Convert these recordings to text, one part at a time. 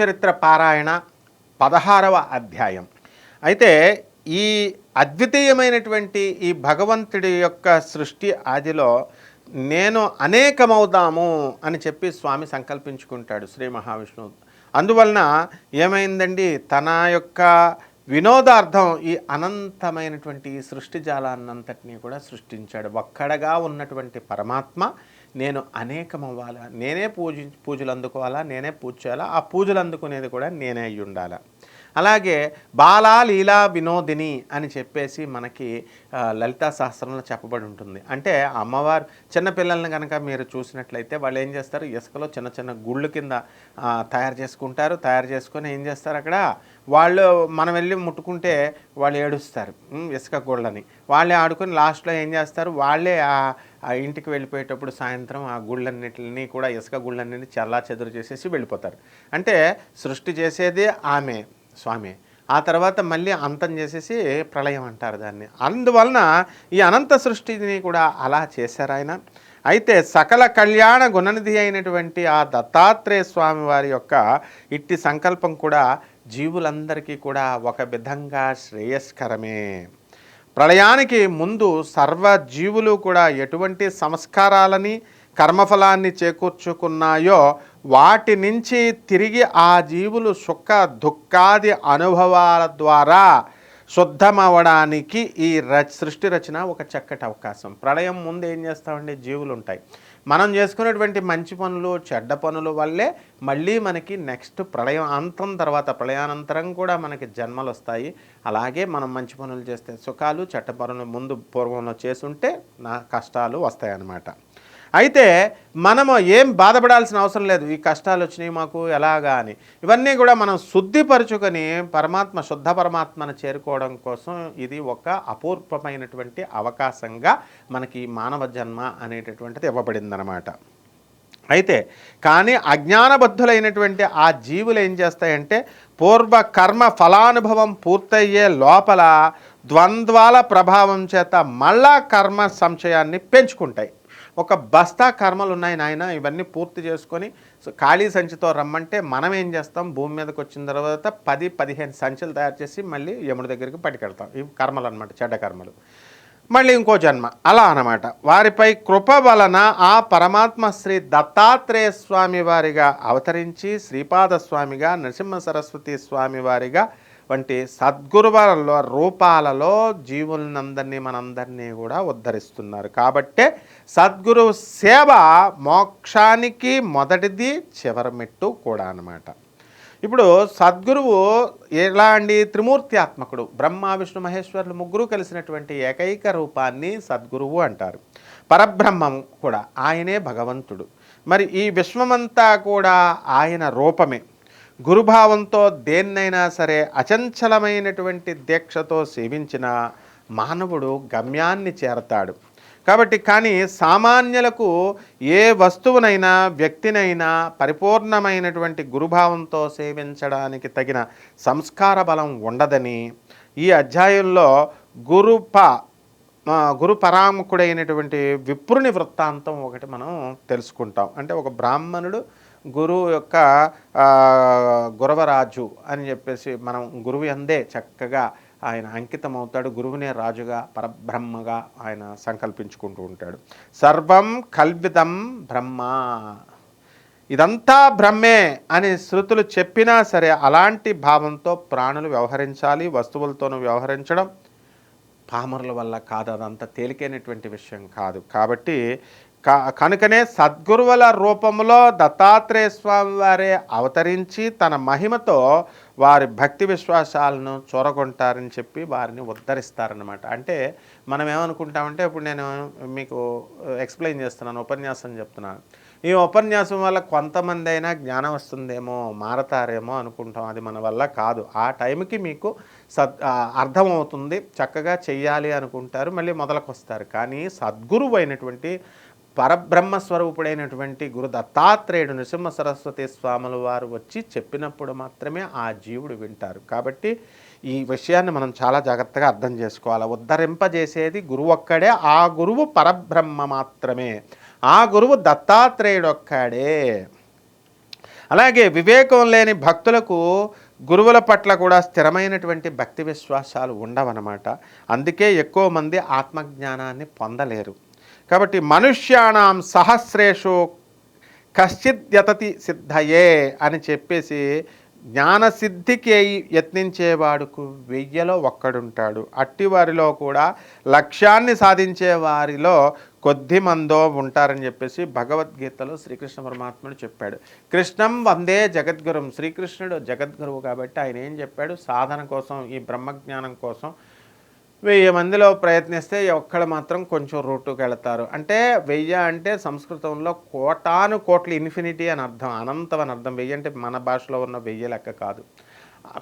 చరిత్ర పారాయణ పదహారవ అధ్యాయం. అయితే ఈ అద్వితీయమైనటువంటి ఈ భగవంతుడి యొక్క సృష్టి ఆదిలో నేను అనేకమవుదాము అని చెప్పి స్వామి సంకల్పించుకుంటాడు శ్రీ మహావిష్ణువు అందువలన ఏమైందండి? తన యొక్క వినోదార్థం ఈ అనంతమైనటువంటి ఈ సృష్టి జాలాన్నంతటినీ కూడా సృష్టించాడు. ఒక్కడగా ఉన్నటువంటి పరమాత్మ నేను అనేకమవ్వాలా? నేనే పూజ పూజలు అందుకోవాలా నేనే పూజ చేయాలా? ఆ పూజలు అందుకునేది కూడా నేనే అయ్యి ఉండాలా అలాగే బాలా లీలా వినోదిని అని చెప్పేసి మనకి లలితా సహస్రంలో చెప్పబడి ఉంటుంది. అంటే అమ్మవారు చిన్నపిల్లల్ని కనుక మీరు చూసినట్లయితే వాళ్ళు ఏం చేస్తారు? ఇసుకలో చిన్న చిన్న గుళ్ళు కింద తయారు చేసుకుంటారు. తయారు చేసుకొని ఏం చేస్తారు అక్కడ? వాళ్ళు మనం వెళ్ళి ముట్టుకుంటే వాళ్ళు ఏడుస్తారు. ఇసుక గుళ్ళని. వాళ్ళే ఆడుకొని లాస్ట్లో ఏం చేస్తారు? వాళ్ళే ఆ ఆ ఇంటికి వెళ్ళిపోయేటప్పుడు సాయంత్రం ఆ గుళ్ళన్నిటిని కూడా ఇసుక గుళ్ళన్నిటిని చల్లా చెదురు చేసేసి వెళ్ళిపోతారు. అంటే సృష్టి చేసేది ఆమె. స్వామి. ఆ తర్వాత మళ్ళీ అంతం చేసేసి ప్రళయం అంటారు దాన్ని. అందువలన ఈ అనంత సృష్టిని కూడా అలా చేశారు ఆయన. అయితే సకల కళ్యాణ గుణనిధి అయినటువంటి ఆ దత్తాత్రేయ స్వామి వారి యొక్క ఇట్టి సంకల్పం కూడా జీవులందరికీ కూడా ఒక విధంగా శ్రేయస్కరమే. ప్రళయానికి ముందు సర్వ జీవులు కూడా ఎటువంటి సంస్కారాలని కర్మఫలాన్ని చేకూర్చుకున్నాయో వాటి నుంచి తిరిగి ఆ జీవులు సుఖ దుఃఖాది అనుభవాల ద్వారా శుద్ధమవడానికి ఈ రచ సృష్టి రచన ఒక చక్కటి అవకాశం. ప్రళయం ముందు ఏం చేస్తామండి? జీవులు ఉంటాయి. మనం చేసుకునేటువంటి మంచి పనులు చెడ్డ పనుల వల్లే మళ్ళీ మనకి నెక్స్ట్ ప్రళయం అంతం తర్వాత ప్రళయానంతరం కూడా మనకి జన్మలు వస్తాయి. అలాగే మనం మంచి పనులు చేస్తే సుఖాలు చెడ్డ పనులు ముందు పూర్వంలో చేసుంటే నా కష్టాలు వస్తాయన్నమాట. అయితే మనము ఏం బాధపడాల్సిన అవసరం లేదు. ఈ కష్టాలు వచ్చినాయి మాకు ఎలాగా అని. ఇవన్నీ కూడా మనం శుద్ధిపరుచుకొని పరమాత్మ శుద్ధ పరమాత్మను చేరుకోవడం కోసం ఇది ఒక అపూర్వమైనటువంటి అవకాశంగా మనకి మానవ జన్మ అనేటటువంటిది ఇవ్వబడిందనమాట అయితే కానీ అజ్ఞానబద్ధులైనటువంటి ఆ జీవులు ఏం చేస్తాయంటే పూర్వ కర్మ ఫలానుభవం పూర్తయ్యే లోపల ద్వంద్వాల ప్రభావం చేత మళ్ళా కర్మ సంశయాన్ని పెంచుకుంటాయి. ఒక బస్తా కర్మలు ఉన్నాయి నాయన ఇవన్నీ పూర్తి చేసుకొని సో ఖాళీ సంచితో రమ్మంటే మనం ఏం చేస్తాం? భూమి మీదకి వచ్చిన తర్వాత పది పదిహేను సంచులు తయారు చేసి మళ్ళీ యముడి దగ్గరికి పట్టుకెళ్తాం. ఇవి కర్మలు అనమాట చెడ్డ కర్మలు. మళ్ళీ ఇంకో జన్మ అలా అనమాట వారిపై కృప వలన ఆ పరమాత్మ శ్రీ దత్తాత్రేయ స్వామి వారిగా అవతరించి శ్రీపాద స్వామిగా నరసింహ సరస్వతి స్వామి వారిగా వంటి సద్గురువులలో రూపాలలో జీవులందరినీ మనందరినీ కూడా ఉద్ధరిస్తున్నారు. కాబట్టే సద్గురు సేవ మోక్షానికి మొదటిది చివరి మెట్టు కూడా అన్నమాట. ఇప్పుడు సద్గురువు ఎలా అండి త్రిమూర్తి ఆత్మకుడు బ్రహ్మ విష్ణు మహేశ్వరులు ముగ్గురు కలిసినటువంటి ఏకైక రూపాన్ని సద్గురువు అంటారు. పరబ్రహ్మం కూడా ఆయనే భగవంతుడు. మరి ఈ విశ్వమంతా కూడా ఆయన రూపమే. గురుభావంతో దేన్నైనా సరే అచంచలమైనటువంటి దీక్షతో సేవించిన మానవుడు గమ్యాన్ని చేరతాడు. కాబట్టి కానీ సామాన్యులకు ఏ వస్తువునైనా వ్యక్తినైనా పరిపూర్ణమైనటువంటి గురుభావంతో సేవించడానికి తగిన సంస్కార బలం ఉండదని ఈ అధ్యాయంలో గురుప ఆ, గురు పరాముఖుడైనటువంటి విప్రుని వృత్తాంతం ఒకటి మనం తెలుసుకుంటాం. అంటే ఒక బ్రాహ్మణుడు గురువు యొక్క గురవరాజు అని చెప్పేసి మనం గురువు అందే చక్కగా ఆయన అంకితం అవుతాడు గురువునే రాజుగా పరబ్రహ్మగా ఆయన సంకల్పించుకుంటూ ఉంటాడు. సర్వం కల్వితం బ్రహ్మ. ఇదంతా బ్రహ్మే అని శృతులు చెప్పినా సరే అలాంటి భావంతో ప్రాణులు వ్యవహరించాలి వస్తువులతోనూ వ్యవహరించడం పామరుల వల్ల కాదు. అదంతా తేలికైనటువంటి విషయం కాదు. కాబట్టి కనుకనే సద్గురువుల రూపంలో దత్తాత్రేయ స్వామి వారే అవతరించి తన మహిమతో వారి భక్తి విశ్వాసాలను చూరగొంటారని చెప్పి వారిని ఉద్ధరిస్తారనమాట అంటే మనం ఏమనుకుంటామంటే ఇప్పుడు నేను మీకు ఎక్స్ప్లెయిన్ చేస్తున్నాను ఉపన్యాసం చెప్తున్నాను. ఈ ఉపన్యాసం వల్ల కొంతమంది అయినా జ్ఞానం వస్తుందేమో మారతారేమో అనుకుంటాం. అది మన వల్ల కాదు. ఆ టైంకి మీకు సద్ అర్థమవుతుంది చక్కగా చెయ్యాలి అనుకుంటారు మళ్ళీ మొదలకొస్తారు. కానీ సద్గురువు అయినటువంటి పరబ్రహ్మ స్వరూపుడైనటువంటి గురు దత్తాత్రేయుడు నృసింహ సరస్వతి స్వాముల వారు వచ్చి చెప్పినప్పుడు మాత్రమే ఆ జీవుడు వింటారు. కాబట్టి ఈ విషయాన్ని మనం చాలా జాగ్రత్తగా అర్థం చేసుకోవాలి. ఉద్ధరింపజేసేది గురువు ఒక్కడే ఆ గురువు పరబ్రహ్మ మాత్రమే. ఆ గురువు దత్తాత్రేయుడు ఒక్కడే. అలాగే వివేకం లేని భక్తులకు గురువుల పట్ల కూడా స్థిరమైనటువంటి భక్తి విశ్వాసాలు ఉండవన్నమాట. అందుకే ఎక్కువ మంది ఆత్మజ్ఞానాన్ని పొందలేరు. కాబట్టి మనుష్యాణం సహస్రేషు కశ్చిద్యతతి సిద్ధయే అని చెప్పేసి జ్ఞానసిద్ధికి యత్నించేవాడుకు వెయ్యలో ఒక్కడుంటాడు. అట్టి వారిలో కూడా లక్ష్యాన్ని సాధించే వారిలో కొద్ది మందో ఉంటారని చెప్పేసి భగవద్గీతలో శ్రీకృష్ణ పరమాత్ముడు చెప్పాడు. కృష్ణం వందే జగద్గురం. శ్రీకృష్ణుడు జగద్గురువు కాబట్టి ఆయన ఏం చెప్పాడు? సాధన కోసం ఈ బ్రహ్మజ్ఞానం కోసం వెయ్యి మందిలో ప్రయత్నిస్తే ఒక్కడ మాత్రం కొంచెం రూటుకు వెళతారు. అంటే వెయ్యి అంటే సంస్కృతంలో కోటాను కోట్లు ఇన్ఫినిటీ అని అర్థం అనంతం అని అర్థం. వెయ్యి అంటే మన భాషలో ఉన్న వెయ్యి లెక్క కాదు.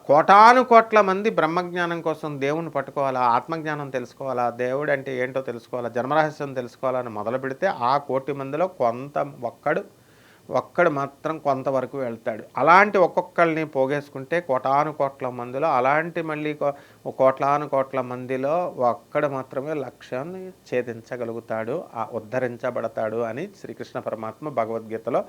కోటాను కోట్ల మంది బ్రహ్మజ్ఞానం కోసం దేవుణ్ణి పట్టుకోవాలా ఆత్మజ్ఞానం తెలుసుకోవాలా దేవుడు అంటే ఏంటో తెలుసుకోవాలా జన్మరహస్యం తెలుసుకోవాలని మొదలు పెడితే ఆ కోటి మందిలో కొంత ఒక్కడు ఒక్కడు మాత్రం కొంతవరకు వెళ్తాడు. అలాంటి ఒక్కొక్కరిని పోగేసుకుంటే కోటాను కోట్ల మందిలో అలాంటి మళ్ళీ కోట్లాను కోట్ల మందిలో ఒక్కడు మాత్రమే లక్ష్యాన్ని ఛేదించగలుగుతాడు ఆ ఉద్ధరించబడతాడు అని శ్రీకృష్ణ పరమాత్మ భగవద్గీతలో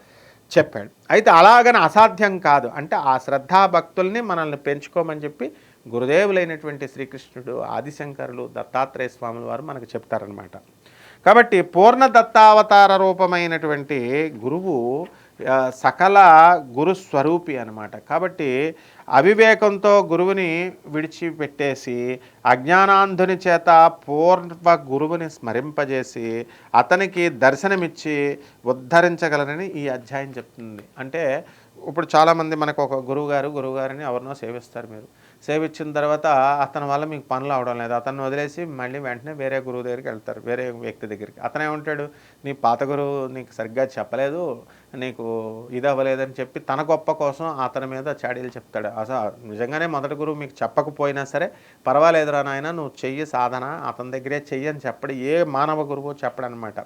చెప్పాడు. అయితే అలాగని అసాధ్యం కాదు. అంటే ఆ శ్రద్ధాభక్తుల్ని మనల్ని పెంచుకోమని చెప్పి గురుదేవులైనటువంటి శ్రీకృష్ణుడు ఆదిశంకరులు దత్తాత్రేయ స్వాముల వారు మనకు చెప్తారనమాట కాబట్టి పూర్ణ దత్తావతార రూపమైనటువంటి గురువు సకల గురు స్వరూపి అనమాట కాబట్టి అవివేకంతో గురువుని విడిచిపెట్టేసి అజ్ఞానాంధుని చేత పూర్వ గురువుని స్మరింపజేసి అతనికి దర్శనమిచ్చి ఉద్ధరించగలరని ఈ అధ్యాయం చెప్తుంది. అంటే ఇప్పుడు చాలామంది మనకు ఒక గురువుగారు గురువుగారిని ఎవరినో సేవిస్తారు మీరు. సేవించిన తర్వాత అతని వల్ల మీకు పనులు అవడం లేదు. అతను వదిలేసి మళ్ళీ వెంటనే వేరే గురువు దగ్గరికి వెళ్తారు. వేరే వ్యక్తి దగ్గరికి. అతనే ఉంటాడు నీ పాత గురువు నీకు సరిగ్గా చెప్పలేదు. నీకు ఇది అవ్వలేదని చెప్పి తన గొప్ప కోసం అతని మీద చాడీలు చెప్తాడు. అసలు నిజంగానే మొదటి గురువు మీకు చెప్పకపోయినా సరే పర్వాలేదురా నాయన నువ్వు చెయ్యి సాధన అతని దగ్గరే చెయ్యి అని చెప్పడు ఏ మానవ గురువు చెప్పడనమాట.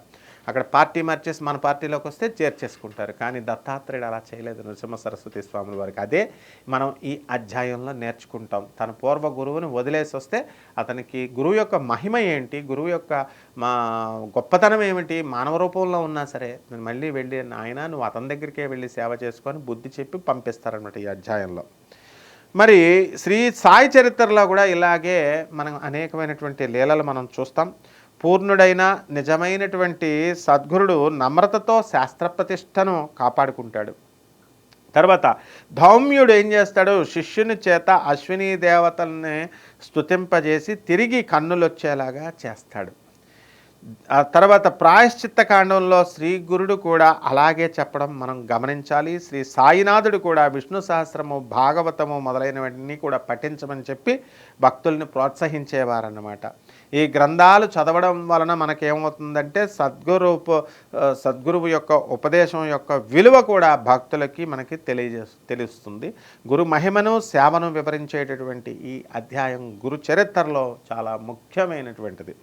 అక్కడ పార్టీ మార్చేసి మన పార్టీలోకి వస్తే చేర్చేసుకుంటారు. కానీ దత్తాత్రేయుడు అలా చేయలేదు. నృసింహ సరస్వతి స్వాముల వారికి. అదే మనం ఈ అధ్యాయంలో నేర్చుకుంటాం. తన పూర్వ గురువుని వదిలేసి వస్తే అతనికి గురువు యొక్క మహిమ ఏంటి? గురువు యొక్క మా గొప్పతనం ఏమిటి? మానవ రూపంలో ఉన్నా సరే నేను మళ్ళీ వెళ్ళి ఆయన నువ్వు అతని దగ్గరికే వెళ్ళి సేవ చేసుకొని బుద్ధి చెప్పి పంపిస్తారనమాట ఈ అధ్యాయంలో. మరి శ్రీ సాయి చరిత్రలో కూడా ఇలాగే మనం అనేకమైనటువంటి లీలలు మనం చూస్తాం. పూర్ణుడైన నిజమైనటువంటి సద్గురుడు నమ్రతతో శాస్త్ర ప్రతిష్టను కాపాడుకుంటాడు. తర్వాత ధౌమ్యుడు ఏం చేస్తాడు? శిష్యుని చేత అశ్విని దేవతల్ని స్తుతింపజేసి తిరిగి కన్నులొచ్చేలాగా చేస్తాడు. ఆ తర్వాత ప్రాయశ్చిత్త కాండంలో శ్రీ గురుడు కూడా అలాగే చెప్పడం మనం గమనించాలి. శ్రీ సాయినాథుడు కూడా విష్ణు సహస్రము భాగవతము మొదలైనవన్నీ కూడా పఠించమని చెప్పి భక్తుల్ని ప్రోత్సహించేవారన్నమాట. ఈ గ్రంథాలు చదవడం వలన మనకేమవుతుందంటే సద్గురు సద్గురువు యొక్క ఉపదేశం యొక్క విలువ కూడా భక్తులకి మనకి తెలియజే తెలుస్తుంది. గురు మహిమను సేవను వివరించేటటువంటి ఈ అధ్యాయం గురు చరిత్రలో చాలా ముఖ్యమైనటువంటిది.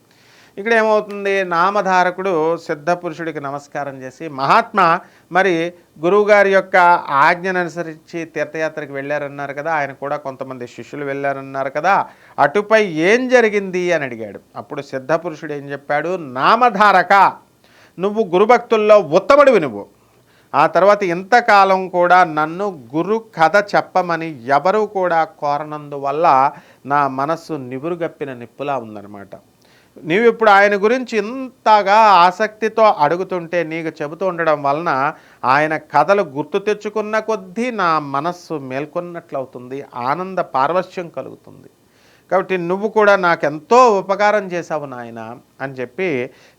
ఇక్కడ ఏమవుతుంది? నామధారకుడు సిద్ధపురుషుడికి నమస్కారం చేసి మహాత్మా మరి గురువుగారి యొక్క ఆజ్ఞను అనుసరించి తీర్థయాత్రకు వెళ్ళారన్నారు కదా ఆయన కూడా కొంతమంది శిష్యులు వెళ్ళారన్నారు కదా అటుపై ఏం జరిగింది? అని అడిగాడు. అప్పుడు సిద్ధపురుషుడు ఏం చెప్పాడు? నామధారక నువ్వు గురుభక్తుల్లో ఉత్తముడివి నువ్వు. ఆ తర్వాత ఇంతకాలం కూడా నన్ను గురు కథ చెప్పమని ఎవరు కూడా కోరనందువల్ల నా మనస్సు నివురుగప్పిన నిప్పులా ఉందన్నమాట. నీవు ఇప్పుడు ఆయన గురించి ఇంతగా ఆసక్తితో అడుగుతుంటే నీకు చెబుతూ ఉండడం వలన ఆయన కథలు గుర్తు తెచ్చుకున్న కొద్దీ నా మనస్సు మేల్కొన్నట్లవుతుంది ఆనంద పార్వశ్యం కలుగుతుంది. కాబట్టి నువ్వు కూడా నాకెంతో ఉపకారం చేశావు నాయన అని చెప్పి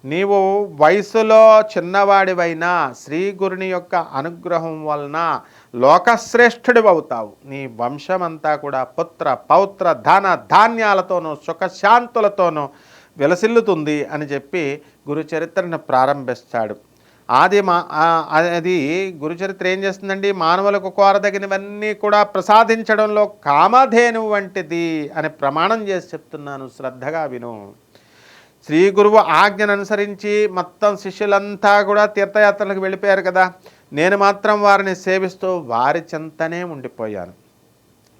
నీవు వయసులో చిన్నవాడివైనా శ్రీ గురుని యొక్క అనుగ్రహం వలన లోకశ్రేష్ఠుడి అవుతావు. నీ వంశమంతా కూడా పుత్ర పౌత్ర ధన ధాన్యాలతోనూ సుఖశాంతులతోనూ విలసిల్లుతుంది అని చెప్పి గురుచరిత్రను ప్రారంభిస్తాడు. ఆది మా అది గురుచరిత్ర ఏం చేస్తుందండి? మానవులకు కోరదగినవన్నీ కూడా ప్రసాదించడంలో కామధేను వంటిది అని ప్రమాణం చేసి చెప్తున్నాను. శ్రద్ధగా విను. శ్రీ గురువు ఆజ్ఞను అనుసరించి మొత్తం శిష్యులంతా కూడా తీర్థయాత్రలకు వెళ్ళిపోయారు కదా. నేను మాత్రం వారిని సేవిస్తూ వారి చెంతనే ఉండిపోయాను.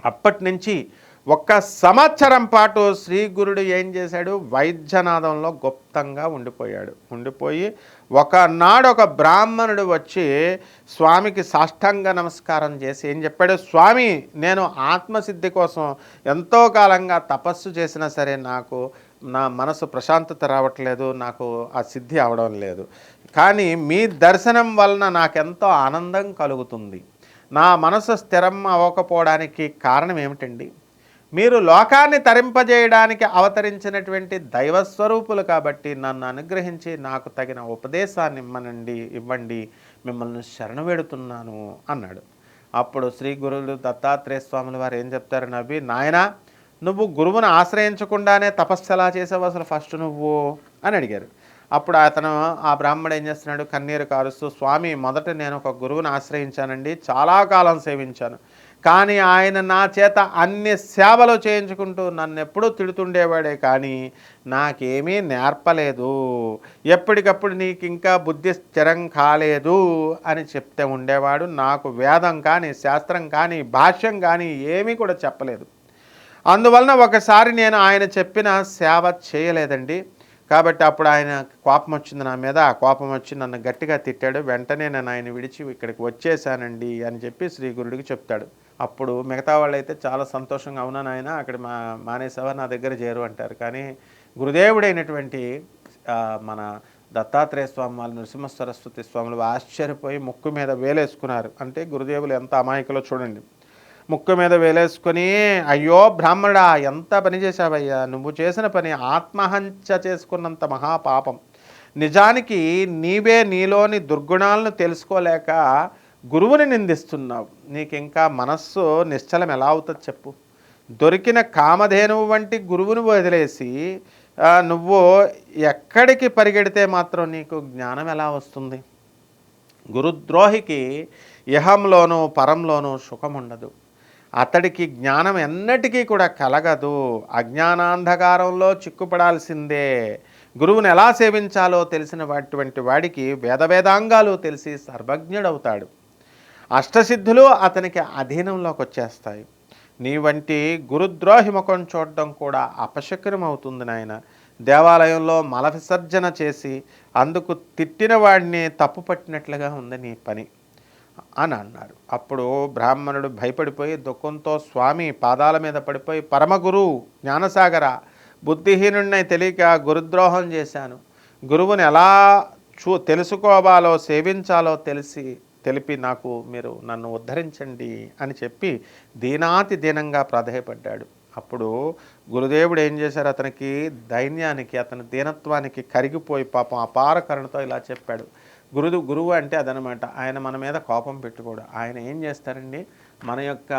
అప్పటి నుంచి ఒక్క సంవత్సరం పాటు శ్రీ గురుడు ఏం చేశాడు? వైద్యనాదంలో గుప్తంగా ఉండిపోయాడు. ఉండిపోయి ఒకనాడు ఒక బ్రాహ్మణుడు వచ్చి స్వామికి సాష్టాంగ నమస్కారం చేసి ఏం చెప్పాడు? స్వామి నేను ఆత్మసిద్ధి కోసం ఎంతో కాలంగా తపస్సు చేసినా సరే నాకు నా మనసు ప్రశాంతత రావట్లేదు నాకు ఆ సిద్ధి అవడం లేదు. కానీ మీ దర్శనం వలన నాకెంతో ఆనందం కలుగుతుంది. నా మనసు స్థిరం అవ్వకపోవడానికి కారణం ఏమిటండి? మీరు లోకాన్ని తరింపజేయడానికి అవతరించినటువంటి దైవస్వరూపులు కాబట్టి నన్ను అనుగ్రహించి నాకు తగిన ఉపదేశాన్ని ఇమ్మనండి ఇవ్వండి. మిమ్మల్ని శరణు వేడుతున్నాను అన్నాడు. అప్పుడు శ్రీ గురువులు దత్తాత్రేయ స్వాముల వారు ఏం చెప్తారు నవ్వి నాయనా నువ్వు గురువును ఆశ్రయించకుండానే తపస్సు ఎలా చేసావు? అసలు ఫస్ట్ నువ్వు? అని అడిగారు. అప్పుడు అతను ఆ బ్రాహ్మడు ఏం చేస్తున్నాడు? కన్నీరు కారుస్తూ స్వామి మొదట నేను ఒక గురువుని ఆశ్రయించానండి. చాలా కాలం సేవించాను. కానీ ఆయన నా చేత అన్ని సేవలు చేయించుకుంటూ నన్ను ఎప్పుడూ తిడుతుండేవాడే కానీ నాకేమీ నేర్పలేదు. ఎప్పటికప్పుడు నీకు ఇంకా బుద్ధి స్థిరం కాలేదు అని చెప్తే ఉండేవాడు. నాకు వేదం కానీ శాస్త్రం కానీ భాష్యం కానీ ఏమీ కూడా చెప్పలేదు. అందువలన ఒకసారి నేను ఆయన చెప్పిన సేవ చేయలేదండి. కాబట్టి అప్పుడు ఆయన కోపం వచ్చింది నా మీద. ఆ కోపం వచ్చి నన్ను గట్టిగా తిట్టాడు. వెంటనే నేను ఆయన విడిచి ఇక్కడికి వచ్చేసానండి అని చెప్పి శ్రీ గురుడికి చెప్తాడు. అప్పుడు మిగతా వాళ్ళు అయితే చాలా సంతోషంగా అవునా నాయన అక్కడ మా మానేసావా నా దగ్గర చేరు అంటారు. కానీ గురుదేవుడైనటువంటి మన దత్తాత్రేయ స్వామి వాళ్ళు నృసింహ సరస్వతి స్వాములు ఆశ్చర్యపోయి ముక్కు మీద వేలేసుకున్నారు. అంటే గురుదేవులు ఎంత అమాయకులో చూడండి. ముక్కు మీద వేలేసుకొని అయ్యో బ్రాహ్మణుడా ఎంత పని చేశావయ్యా? నువ్వు చేసిన పని ఆత్మహత్య చేసుకున్నంత మహాపాపం. నిజానికి నీవే నీలోని దుర్గుణాలను తెలుసుకోలేక గురువుని నిందిస్తున్నావు. నీకు ఇంకా మనస్సు నిశ్చలం ఎలా అవుతుంది చెప్పు. దొరికిన కామధేనువు వంటి గురువుని వదిలేసి నువ్వు ఎక్కడికి పరిగెడితే మాత్రం నీకు జ్ఞానం ఎలా వస్తుంది? గురుద్రోహికి ఇహంలోనూ పరంలోనూ సుఖం ఉండదు అతడికి జ్ఞానం ఎన్నటికీ కూడా కలగదు. అజ్ఞానాంధకారంలో చిక్కుపడాల్సిందే. గురువుని ఎలా సేవించాలో తెలిసిన వాటువంటి వాడికి వేద వేదాంగాలు తెలిసి సర్వజ్ఞుడవుతాడు. అష్టసిద్ధులు అతనికి అధీనంలోకి వచ్చేస్తాయి. నీ వంటి గురుద్రోహి ముఖం చూడడం కూడా అపశకరం అవుతుంది నాయన. దేవాలయంలో మల విసర్జన చేసి అందుకు తిట్టిన వాడిని తప్పు పట్టినట్లుగా ఉంది నీ పని అని అన్నారు అప్పుడు బ్రాహ్మణుడు భయపడిపోయి దుఃఖంతో స్వామి పాదాల మీద పడిపోయి పరమగురు జ్ఞానసాగర బుద్ధిహీనుడినై తెలియక గురుద్రోహం చేశాను. గురువుని ఎలా చూ తెలుసుకోవాలో సేవించాలో తెలిసి తెలిపి నాకు మీరు నన్ను ఉద్ధరించండి అని చెప్పి దీనాతి దీనంగా ప్రాధేయపడ్డాడు. అప్పుడు గురుదేవుడు ఏం చేశారు? అతనికి దైన్యానికి అతని దీనత్వానికి కరిగిపోయి పాపం అపార కరుణతో ఇలా చెప్పాడు. గురుదు గురువు అంటే అదనమాట ఆయన మన మీద కోపం పెట్టుకోడు. ఆయన ఏం చేస్తారండి? మన యొక్క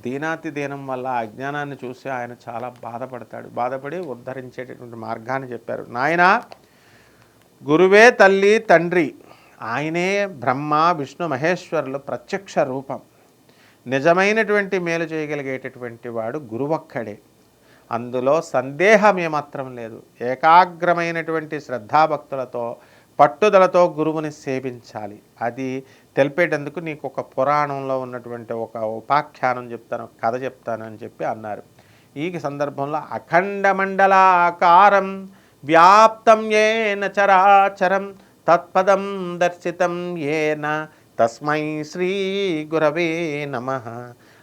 దీనాతి దీనం వల్ల అజ్ఞానాన్ని చూసి ఆయన చాలా బాధపడతాడు. బాధపడి ఉద్ధరించేటటువంటి మార్గాన్ని చెప్పారు. నాయన గురువే తల్లి తండ్రి ఆయనే బ్రహ్మ విష్ణు మహేశ్వరులు ప్రత్యక్ష రూపం. నిజమైనటువంటి మేలు చేయగలిగేటటువంటి వాడు గురువక్కడే. అందులో సందేహం ఏమాత్రం లేదు. ఏకాగ్రమైనటువంటి శ్రద్ధాభక్తులతో పట్టుదలతో గురువుని సేవించాలి. అది తెలిపేటందుకు నీకు ఒక పురాణంలో ఉన్నటువంటి ఒక ఉపాఖ్యానం చెప్తాను కథ చెప్తాను అని చెప్పి అన్నారు. ఈ సందర్భంలో అఖండ మండలాకారం వ్యాప్తం ఏన చరాచరం తత్పదం దర్శితం ఏన తస్మై శ్రీ గురవే నమ.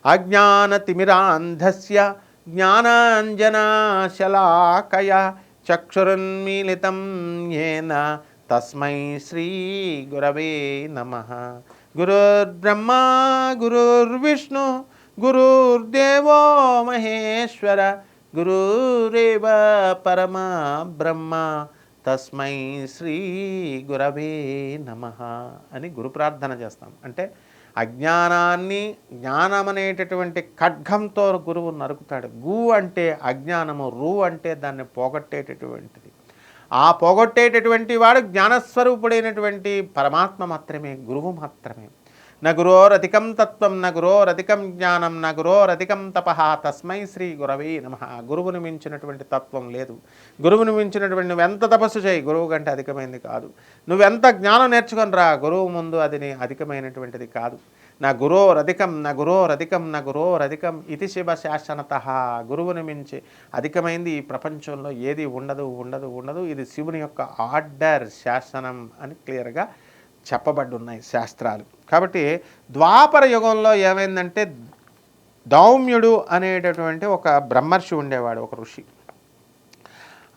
అజ్ఞానతిమిరాంధస్య జ్ఞానాంజనాశలాకయ చక్షురున్మీలితం ఏన తస్మై శ్రీ గురవే నమ. గురుర్బ్రహ్మ గురుర్విష్ణు గురుర్దేవో మహేశ్వర గురురేవ పరమ బ్రహ్మ తస్మై శ్రీ గురవే నమ అని గురు ప్రార్థన చేస్తాం. అంటే అజ్ఞానాన్ని జ్ఞానం అనేటటువంటి ఖడ్గంతో గురువు నరుకుతాడు. గు అంటే అజ్ఞానము రు అంటే దాన్ని పోగొట్టేటటువంటిది. ఆ పోగొట్టేటటువంటి వాడు జ్ఞానస్వరూపుడైనటువంటి పరమాత్మ మాత్రమే గురువు మాత్రమే. నగురోరతికం తత్వం నగురోరతికం జ్ఞానం నగురోరతికం తపహ తస్మై శ్రీ గురవే నమ. గురువుని మించినటువంటి తత్వం లేదు. గురువుని మించినటువంటి నువ్వెంత తపస్సు చేయి గురువు కంటే అధికమైనది కాదు. నువ్వెంత జ్ఞానం నేర్చుకొని రా గురువు ముందు అది నీ అధికమైనటువంటిది కాదు. నా గురోరధికం నా గురోరధికం నా గురోరధికం ఇది శివ శాసనత. గురువుని మించి అధికమైంది ఈ ప్రపంచంలో ఏది ఉండదు ఉండదు ఉండదు. ఇది శివుని యొక్క ఆర్డర్ శాసనం అని క్లియర్గా చెప్పబడి ఉన్నాయి శాస్త్రాలు. కాబట్టి ద్వాపర యుగంలో ఏమైందంటే దౌమ్యుడు అనేటటువంటి ఒక బ్రహ్మర్షి ఉండేవాడు ఒక ఋషి.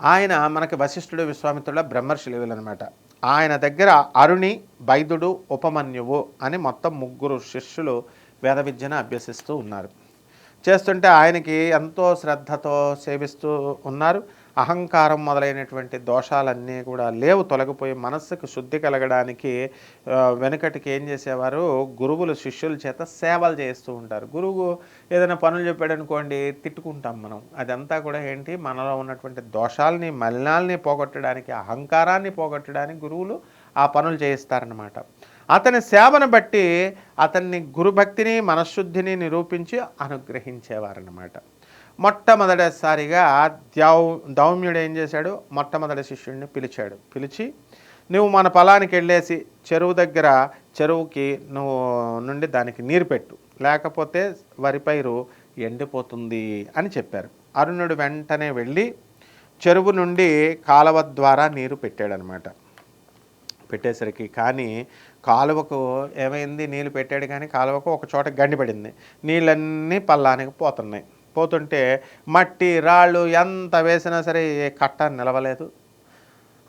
ఆయన మనకి వశిష్ఠుడు విశ్వామిత్రుడు బ్రహ్మర్షి లెవెల్ అనమాట ఆయన దగ్గర అరుణి బైదుడు ఉపమన్యువు అని మొత్తం ముగ్గురు శిష్యులు వేద విద్యను అభ్యసిస్తూ ఉన్నారు. చేస్తుంటే ఆయనకి ఎంతో శ్రద్ధతో సేవిస్తూ ఉన్నారు. అహంకారం మొదలైనటువంటి దోషాలన్నీ కూడా లేవు తొలగిపోయి మనస్సుకు శుద్ధి కలగడానికి వెనుకటికి ఏం చేసేవారు? గురువులు శిష్యుల చేత సేవలు చేస్తూ ఉంటారు. గురువు ఏదైనా పనులు చెప్పాడు అనుకోండి తిట్టుకుంటాం మనం. అదంతా కూడా ఏంటి? మనలో ఉన్నటువంటి దోషాలని మలినాల్ని పోగొట్టడానికి అహంకారాన్ని పోగొట్టడానికి గురువులు ఆ పనులు చేయిస్తారనమాట అతని సేవను బట్టి అతన్ని గురుభక్తిని మనశ్శుద్ధిని నిరూపించి అనుగ్రహించేవారనమాట మొట్టమొదటిసారిగా దౌ దౌమ్యుడు ఏం చేశాడు? మొట్టమొదటి శిష్యుడిని పిలిచాడు. పిలిచి నువ్వు మన పొలానికి వెళ్ళేసి చెరువు దగ్గర చెరువుకి నువ్వు నుండి దానికి నీరు పెట్టు. లేకపోతే వరి పైరు ఎండిపోతుంది అని చెప్పారు. అరుణుడు వెంటనే వెళ్ళి చెరువు నుండి కాలువ ద్వారా నీరు పెట్టాడనమాట. పెట్టేసరికి కానీ కాలువకు ఏమైంది? నీళ్ళు పెట్టాడు కానీ కాలువకు ఒక చోట గండి పడింది. నీళ్ళన్నీ పల్లానికి పోతున్నాయి. పోతుంటే మట్టి రాళ్ళు ఎంత వేసినా సరే ఏ కట్ట నిలవలేదు.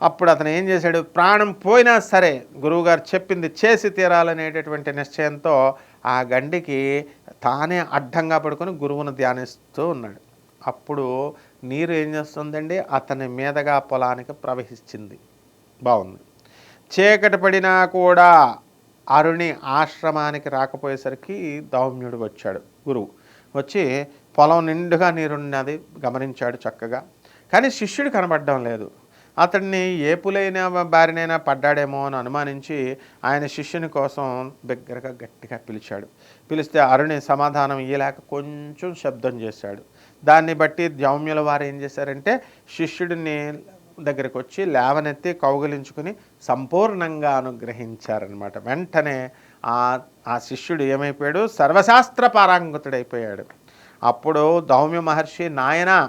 అప్పుడు అతను ఏం చేశాడు? ప్రాణం పోయినా సరే గురువుగారు చెప్పింది చేసి తీరాలనేటటువంటి నిశ్చయంతో ఆ గండికి తానే అడ్డంగా పడుకొని గురువును ధ్యానిస్తూ ఉన్నాడు. అప్పుడు నీరు ఏం చేస్తుందండి? అతని మీదగా పొలానికి ప్రవహించింది. బాగుంది. చీకటి పడినా కూడా అరుణి ఆశ్రమానికి రాకపోయేసరికి దౌమ్యుడు వచ్చాడు గురువు. వచ్చి పొలం నిండుగా నీరున్నది గమనించాడు చక్కగా. కానీ శిష్యుడు కనబడడం లేదు. అతన్ని ఏపులైన బారినైనా పడ్డాడేమో అని అనుమానించి ఆయన శిష్యుని కోసం దగ్గరగా గట్టిగా పిలిచాడు. పిలిస్తే అరుణి సమాధానం ఇయ్యలేక కొంచెం శబ్దం చేశాడు. దాన్ని బట్టి దౌమ్యుల వారు ఏం చేశారంటే శిష్యుడిని దగ్గరికి వచ్చి లేవనెత్తి కౌగిలించుకుని సంపూర్ణంగా అనుగ్రహించారనమాట వెంటనే ఆ ఆ శిష్యుడు ఏమైపోయాడు? సర్వశాస్త్ర పారాంగతుడైపోయాడు. అప్పుడు దౌమ్య మహర్షి నాయన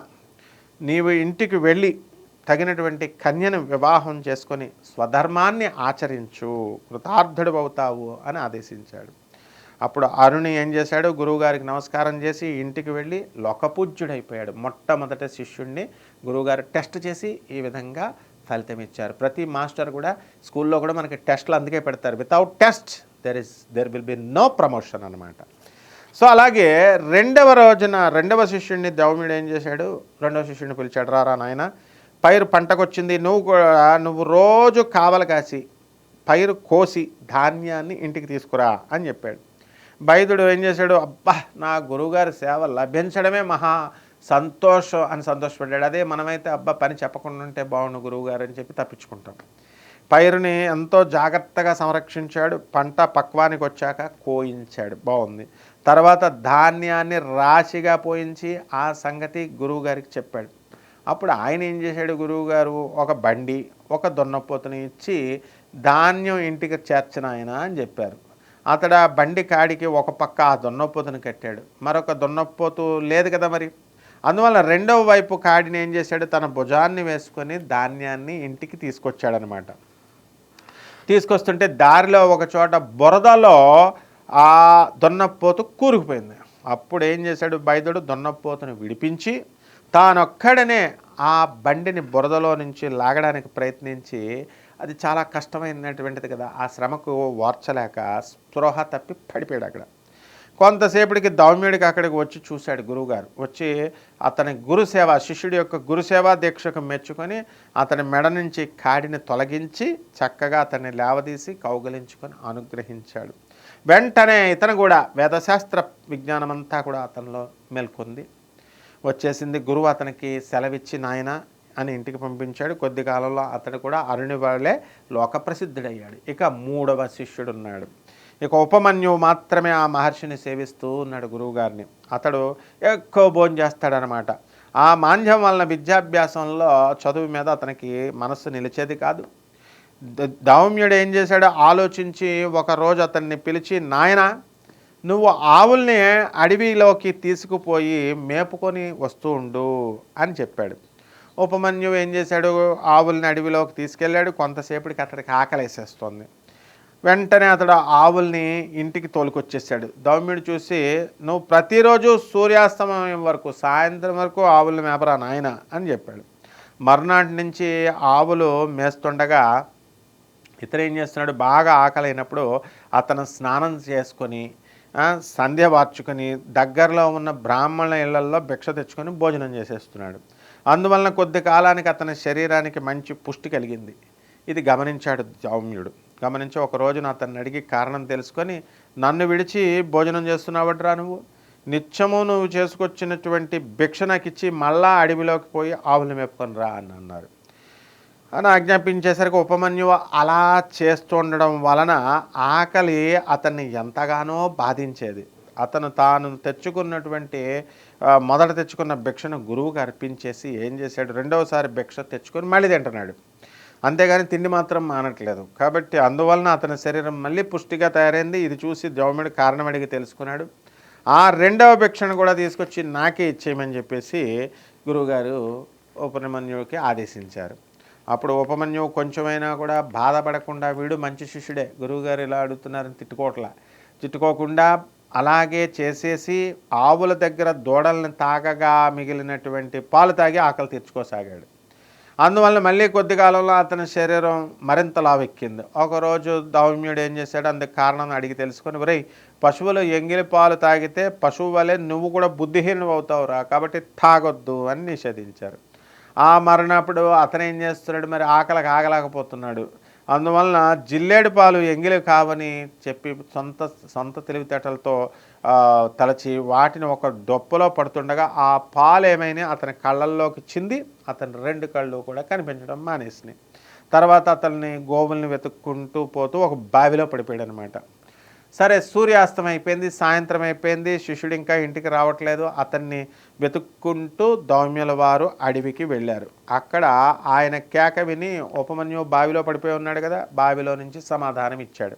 నీవు ఇంటికి వెళ్ళి తగినటువంటి కన్యను వివాహం చేసుకొని స్వధర్మాన్ని ఆచరించు కృతార్థుడు అవుతావు అని ఆదేశించాడు. అప్పుడు అరుణి ఏం చేశాడు? గురువుగారికి నమస్కారం చేసి ఇంటికి వెళ్ళి లోకపూజ్యుడైపోయాడు. మొట్టమొదటి శిష్యుణ్ణి గురువుగారు టెస్ట్ చేసి ఈ విధంగా ఫలితం ఇచ్చారు. ప్రతి మాస్టర్ కూడా స్కూల్లో కూడా మనకి టెస్ట్లు అందుకే పెడతారు. Without test there is there will be no promotion అనమాట సో అలాగే రెండవ రోజున రెండవ శిష్యుడిని దౌమ్యుడు ఏం చేశాడు? రెండవ శిష్యుడిని పిలిచాడు రారా నాయన పైరు పంటకొచ్చింది నువ్వు కూడా నువ్వు రోజు కావలి కాసి పైరు కోసి ధాన్యాన్ని ఇంటికి తీసుకురా అని చెప్పాడు. బైదుడు ఏం చేశాడు? అబ్బా నా గురువుగారి సేవ లభించడమే మహా సంతోషం అని సంతోషపడ్డాడు. అదే మనమైతే అబ్బా పని చెప్పకుండా ఉంటే బాగుండు గురువుగారు అని చెప్పి తప్పించుకుంటాం. పైరుని ఎంతో జాగ్రత్తగా సంరక్షించాడు. పంట పక్వానికి వచ్చాక కోయించాడు. బాగుంది. తర్వాత ధాన్యాన్ని రాశిగా పోయించి ఆ సంగతి గురువుగారికి చెప్పాడు. అప్పుడు ఆయన ఏం చేశాడు గురువుగారు? ఒక బండి ఒక దున్నపోతుని ఇచ్చి ధాన్యం ఇంటికి చేర్చిన ఆయన అని చెప్పారు. అతడు ఆ బండి కాడికి ఒక పక్క ఆ దున్నపోతుని కట్టాడు. మరొక దున్నపోతు లేదు కదా మరి? అందువల్ల రెండవ వైపు కాడిని ఏం చేశాడు? తన భుజాన్ని వేసుకొని ధాన్యాన్ని ఇంటికి తీసుకొచ్చాడనమాట. తీసుకొస్తుంటే దారిలో ఒక చోట బురదలో ఆ దొన్నపోత కూరుకుపోయింది. అప్పుడు ఏం చేశాడు బైదుడు దొన్నపోతను విడిపించి తానొక్కడనే ఆ బండిని బురదలో నుంచి లాగడానికి ప్రయత్నించి అది చాలా కష్టమైనటువంటిది కదా ఆ శ్రమకు ఓర్చలేక స్పృహ తప్పి పడిపోయాడు అక్కడ. కొంతసేపటికి దౌమ్యుడికి అక్కడికి వచ్చి చూశాడు గురువుగారు. వచ్చి అతని గురుసేవ శిష్యుడి యొక్క గురుసేవా దీక్షకు మెచ్చుకొని అతని మెడ నుంచి కాడిని తొలగించి చక్కగా అతన్ని లేవదీసి కౌగలించుకొని అనుగ్రహించాడు. వెంటనే ఇతను కూడా వేదశాస్త్ర విజ్ఞానం అంతా కూడా అతనిలో మేల్కొంది. వచ్చేసింది గురువు అతనికి సెలవిచ్చి నాయన అని ఇంటికి పంపించాడు. కొద్ది కాలంలో అతడు కూడా అరుణి లోక లోకప్రసిద్ధుడయ్యాడు. ఇక మూడవ శిష్యుడు ఉన్నాడు ఇక ఉపమన్యు మాత్రమే ఆ మహర్షిని సేవిస్తూ ఉన్నాడు గురువుగారిని అతడు ఎక్కువ భోజనం చేస్తాడనమాట. ఆ మాంద్యం వలన విద్యాభ్యాసంలో చదువు మీద అతనికి మనస్సు నిలిచేది కాదు. దౌమ్యుడు ఏం చేశాడు? ఆలోచించి ఒక రోజు అతన్ని పిలిచి నాయన నువ్వు ఆవుల్ని అడవిలోకి తీసుకుపోయి మేపుకొని వస్తూ ఉండు అని చెప్పాడు. ఉపమన్యు ఏం చేశాడు? ఆవుల్ని అడవిలోకి తీసుకెళ్ళాడు. కొంతసేపటికి అతడికి ఆకలేసేస్తుంది. వెంటనే అతడు ఆవుల్ని ఇంటికి తోలుకొచ్చేసాడు దౌమ్యుడు చూసి నువ్వు ప్రతిరోజు సూర్యాస్తమయం వరకు సాయంత్రం వరకు ఆవుల్ని మేపరా నాయన అని చెప్పాడు. మర్నాటి నుంచి ఆవులు మేస్తుండగా ఇతను ఏం చేస్తున్నాడు? బాగా ఆకలి అయినప్పుడు అతను స్నానం చేసుకొని సంధ్య వార్చుకొని దగ్గరలో ఉన్న బ్రాహ్మణ ఇళ్ళల్లో భిక్ష తెచ్చుకొని భోజనం చేసేస్తున్నాడు. అందువలన కొద్ది కాలానికి అతని శరీరానికి మంచి పుష్టి కలిగింది. ఇది గమనించాడు జౌమ్యుడు గమనించి ఒక రోజున అతన్ని అడిగి కారణం తెలుసుకొని నన్ను విడిచి భోజనం చేస్తున్నావట్రా నువ్వు? నిత్యము నువ్వు చేసుకొచ్చినటువంటి భిక్ష నాకు ఇచ్చి మళ్ళా అడవిలోకి పోయి ఆవులు మెప్పుకొని రా అని అన్నారు. అని ఆజ్ఞాపించేసరికి ఉపమన్యు అలా చేస్తుండడం వలన ఆకలి అతన్ని ఎంతగానో బాధించేది. అతను తాను తెచ్చుకున్నటువంటి మొదట తెచ్చుకున్న భిక్షను గురువుకు అర్పించేసి ఏం చేశాడు? రెండవసారి భిక్ష తెచ్చుకొని మళ్ళీ తింటున్నాడు. అంతేగాని తిండి మాత్రం మానట్లేదు. కాబట్టి అందువలన అతని శరీరం మళ్ళీ పుష్టిగా తయారైంది. ఇది చూసి జౌముడు కారణం అడిగి తెలుసుకున్నాడు. ఆ రెండవ భిక్షను కూడా తీసుకొచ్చి నాకే ఇచ్చేయమని చెప్పేసి గురువుగారు ఉపనిమన్యుడికి ఆదేశించారు. అప్పుడు ఉపమన్యువు కొంచెమైనా కూడా బాధపడకుండా వీడు మంచి శిష్యుడే. గురువుగారు ఇలా అడుగుతున్నారని తిట్టుకోవట్లా తిట్టుకోకుండా అలాగే చేసేసి ఆవుల దగ్గర దూడల్ని తాగగా మిగిలినటువంటి పాలు తాగి ఆకలి తీర్చుకోసాగాడు. అందువల్ల మళ్ళీ కొద్ది కాలంలో అతని శరీరం మరింత లావెక్కింది. ఒకరోజు దౌమ్యుడు ఏం చేశాడు? అందుకు కారణం అడిగి తెలుసుకొని ఒరేయ్ పశువులు ఎంగిలి పాలు తాగితే పశువు వలె నువ్వు కూడా బుద్ధిహీనం అవుతావురా. కాబట్టి తాగొద్దు అని నిషేధించారు. ఆ మరణప్పుడు అతను ఏం చేస్తున్నాడు? మరి ఆకలికి ఆగలేకపోతున్నాడు. అందువలన జిల్లేడు పాలు ఎంగిలి కావని చెప్పి సొంత సొంత తెలివితేటలతో తలచి వాటిని ఒక డొప్పలో పడుతుండగా ఆ పాలు ఏమైనా అతని కళ్ళల్లోకి చింది అతని రెండు కళ్ళు కూడా కనిపించడం మానేసినాయి. తర్వాత అతన్ని గోవుల్ని వెతుక్కుంటూ పోతూ ఒక బావిలో పడిపోయాడు అనమాట సరే సూర్యాస్తం అయిపోయింది సాయంత్రం అయిపోయింది శిష్యుడు ఇంకా ఇంటికి రావట్లేదు. అతన్ని వెతుక్కుంటూ దౌమ్యుల వారు అడవికి వెళ్ళారు. అక్కడ ఆయన కేక విని ఉపమన్యు బావిలో పడిపోయి ఉన్నాడు కదా బావిలో నుంచి సమాధానం ఇచ్చాడు.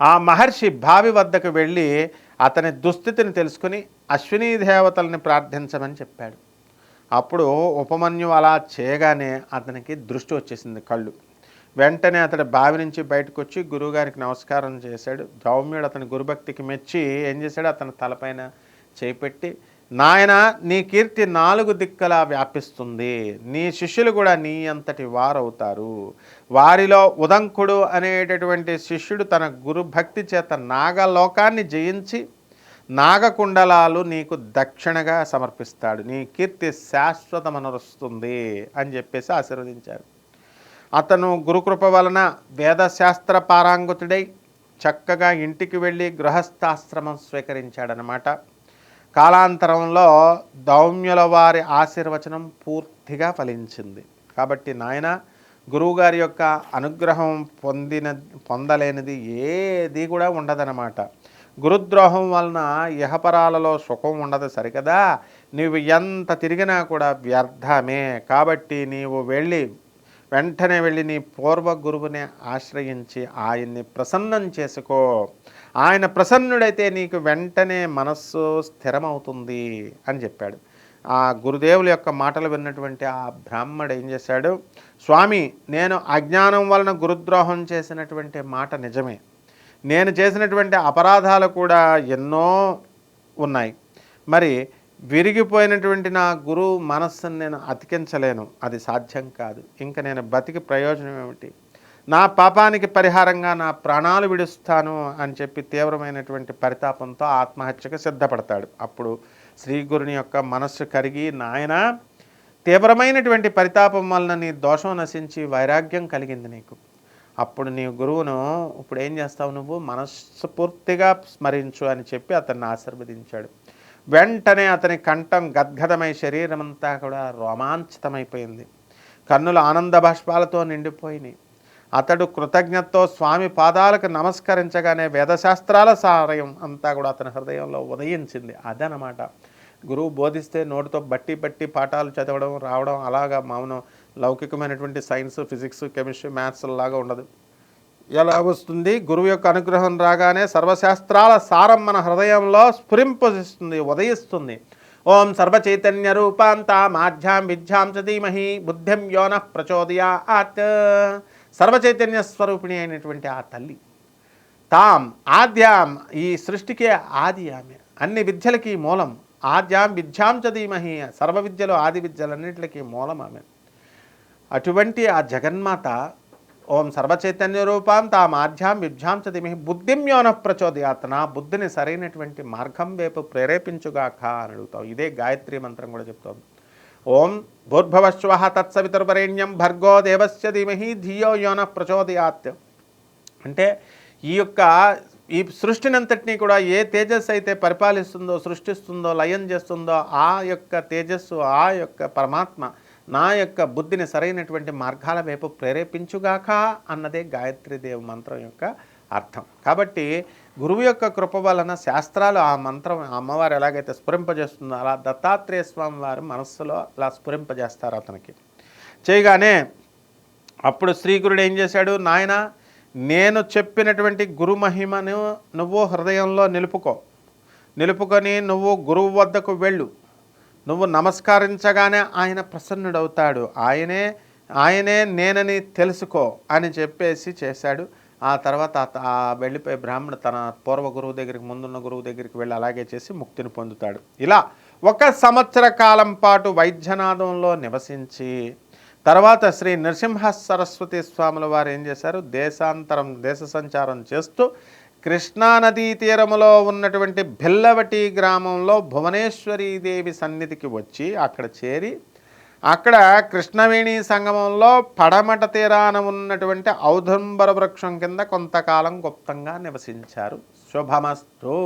ఆ మహర్షి బావి వద్దకు వెళ్ళి అతని దుస్థితిని తెలుసుకుని అశ్వినీ దేవతల్ని ప్రార్థించమని చెప్పాడు. అప్పుడు ఉపమన్యు అలా చేయగానే అతనికి దృష్టి వచ్చేసింది కళ్ళు. వెంటనే అతడు బావి నుంచి బయటకు వచ్చి గురువుగారికి నమస్కారం చేశాడు. దౌమ్యుడు అతని గురుభక్తికి మెచ్చి ఏం చేశాడు? అతని తలపైన చేపెట్టి నాయన నీ కీర్తి నాలుగు దిక్కలా వ్యాపిస్తుంది. నీ శిష్యులు కూడా నీ అంతటి వారవుతారు. వారిలో ఉదంకుడు అనేటటువంటి శిష్యుడు తన గురుభక్తి చేత నాగలోకాన్ని జయించి నాగకుండలాలు నీకు దక్షిణగా సమర్పిస్తాడు. నీ కీర్తి శాశ్వతమనరుస్తుంది అని చెప్పేసి ఆశీర్వదించారు. అతను గురుకృప వలన వేదశాస్త్ర పారాంగుతుడై చక్కగా ఇంటికి వెళ్ళి గృహస్థాశ్రమం స్వీకరించాడనమాట కాలాంతరంలో దౌమ్యుల వారి ఆశీర్వచనం పూర్తిగా ఫలించింది. కాబట్టి నాయన గురువుగారి యొక్క అనుగ్రహం పొందిన పొందలేనిది ఏది కూడా ఉండదనమాట గురుద్రోహం వలన ఇహపరాలలో సుఖం ఉండదు సరికదా? నీవు ఎంత తిరిగినా కూడా వ్యర్థమే. కాబట్టి నీవు వెళ్ళి వెంటనే వెళ్ళి నీ పూర్వ గురువుని ఆశ్రయించి ఆయన్ని ప్రసన్నం చేసుకో. ఆయన ప్రసన్నుడైతే నీకు వెంటనే మనస్సు స్థిరమవుతుంది అని చెప్పాడు. ఆ గురుదేవుల యొక్క మాటలు విన్నటువంటి ఆ బ్రాహ్మడు ఏం చేశాడు? స్వామి నేను అజ్ఞానం వలన గురుద్రోహం చేసినటువంటి మాట నిజమే. నేను చేసినటువంటి అపరాధాలు కూడా ఎన్నో ఉన్నాయి. మరి విరిగిపోయినటువంటి నా గురువు మనస్సును నేను అతికించలేను. అది సాధ్యం కాదు. ఇంకా నేను బతికి ప్రయోజనం ఏమిటి? నా పాపానికి పరిహారంగా నా ప్రాణాలు విడుస్తాను అని చెప్పి తీవ్రమైనటువంటి పరితాపంతో ఆత్మహత్యకు సిద్ధపడతాడు. అప్పుడు శ్రీ గురుని యొక్క మనస్సు కరిగి నాయన తీవ్రమైనటువంటి పరితాపం వలన నీ దోషం నశించి వైరాగ్యం కలిగింది నీకు. అప్పుడు నీ గురువును ఇప్పుడు ఏం చేస్తావు నువ్వు? మనస్ఫూర్తిగా స్మరించు అని చెప్పి అతన్ని ఆశీర్వదించాడు. వెంటనే అతని కంఠం గద్గదమై శరీరమంతా కూడా రోమాంచితమైపోయింది. కన్నులు ఆనంద బాష్పాలతో నిండిపోయినాయి. అతడు కృతజ్ఞతతో స్వామి పాదాలకు నమస్కరించగానే వేదశాస్త్రాల సారయం అంతా కూడా అతని హృదయంలో ఉదయించింది. అదనమాట. గురువు బోధిస్తే నోటితో బట్టి బట్టి పాఠాలు చదవడం రావడం అలాగా మౌనం లౌకికమైనటువంటి సైన్స్ ఫిజిక్స్ కెమిస్ట్రీ మ్యాథ్స్ లాగా ఉండదు. ఎలా వస్తుంది? గురువు యొక్క అనుగ్రహం రాగానే సర్వశాస్త్రాల సారం మన హృదయంలో స్ఫురింపజిస్తుంది ఉదయిస్తుంది. ఓం సర్వచైతన్య రూపాంత మాధ్యాం విద్యాం చీమహి బుద్ధిం యోన ప్రచోదయాత్. సర్వచైతన్య స్వరూపిణి అయినటువంటి ఆ తల్లి తాం ఆద్యాం ఈ సృష్టికే ఆది ఆమె. అన్ని విద్యలకి మూలం ఆద్యాం విద్యాం చ సర్వ విద్యలు ఆది విద్యలన్నింటికి మూలం ఆమె. అటువంటి ఆ జగన్మాత ఓం సర్వచైతన్య రూపాం తా మాధ్యాం విభ్యాం చదిమి బుద్ధిం యోన ప్రచోదయాత్. బుద్ధిని సరైనటువంటి మార్గం వైపు ప్రేరేపించుగాక అని అడుగుతాం ఇదే గాయత్రి మంత్రం కూడా చెప్తాం ఓం భూర్భవశ్వ తత్సవితుర్వరేణ్యం భర్గో దేవస్య ధీమహి ధియో యోన ప్రచోదయాత్. అంటే ఈ యొక్క ఈ సృష్టినంతటినీ కూడా ఏ తేజస్సు అయితే పరిపాలిస్తుందో సృష్టిస్తుందో లయం చేస్తుందో ఆ యొక్క తేజస్సు ఆ యొక్క పరమాత్మ నా యొక్క బుద్ధిని సరైనటువంటి మార్గాల వైపు ప్రేరేపించుగాక అన్నదే గాయత్రీదేవి మంత్రం యొక్క అర్థం. కాబట్టి గురువు యొక్క కృప వలన శాస్త్రాలు ఆ మంత్రం అమ్మవారు ఎలాగైతే స్ఫురింపజేస్తుందో అలా దత్తాత్రేయ స్వామి వారు మనస్సులో అలా స్ఫురింపజేస్తారు అతనికి. చేయగానే అప్పుడు శ్రీగురుడు ఏం చేశాడు? నాయన నేను చెప్పినటువంటి గురు మహిమను నువ్వు హృదయంలో నిలుపుకో. నిలుపుకొని నువ్వు గురువు వద్దకు వెళ్ళు. నువ్వు నమస్కరించగానే ఆయన ప్రసన్నుడవుతాడు. ఆయనే ఆయనే నేనని తెలుసుకో అని చెప్పేసి చేశాడు. ఆ తర్వాత ఆ- వెళ్ళిపోయి బ్రాహ్మణ తన పూర్వ గురువు దగ్గరికి ముందున్న గురువు దగ్గరికి వెళ్ళి అలాగే చేసి ముక్తిని పొందుతాడు. ఇలా ఒక సంవత్సర కాలం పాటు వైద్యనాథంలో నివసించి తర్వాత శ్రీ నరసింహ సరస్వతి స్వాముల వారు ఏం చేశారు? దేశాంతరం దేశ సంచారం చేస్తూ కృష్ణానదీ తీరములో ఉన్నటువంటి బిల్లవటి గ్రామంలో భువనేశ్వరీదేవి సన్నిధికి వచ్చి అక్కడ చేరి అక్కడ కృష్ణవేణి సంగమంలో పడమట తీరాన ఉన్నటువంటి ఔదంబర వృక్షం కింద కొంతకాలం గుప్తంగా నివసించారు. శుభమస్తు.